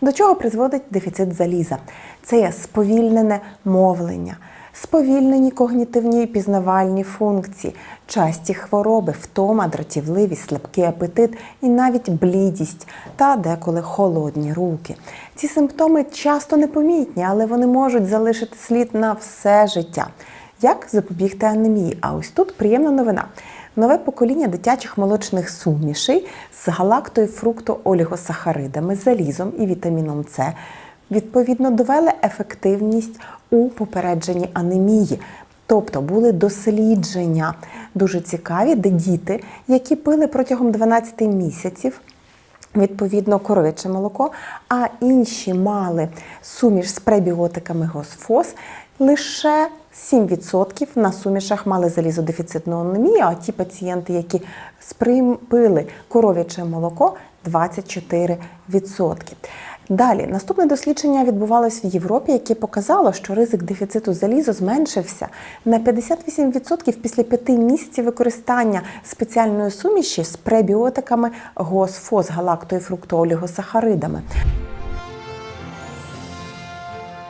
До чого призводить дефіцит заліза? Це є сповільнене мовлення, сповільнені когнітивні і пізнавальні функції, часті хвороби, втома, дратівливість, слабкий апетит і навіть блідість та деколи холодні руки. Ці симптоми часто непомітні, але вони можуть залишити слід на все життя. Як запобігти анемії? А ось тут приємна новина. Нове покоління дитячих молочних сумішей з галактою фруктоолігосахаридами, залізом і вітаміном С відповідно довели ефективність у попередженні анемії. Тобто були дослідження дуже цікаві, де діти, які пили протягом 12 місяців відповідно коров'яче молоко, а інші мали суміш з пребіотиками госфос, лише 7% на сумішах мали залізодефіцитну анемію, а ті пацієнти, які сприймили коров'яче молоко, 24%. Далі, наступне дослідження відбувалось в Європі, яке показало, що ризик дефіциту залізу зменшився на 58% після 5 місяців використання спеціальної суміші з пребіотиками госфос, галактою фруктоолігосахаридами.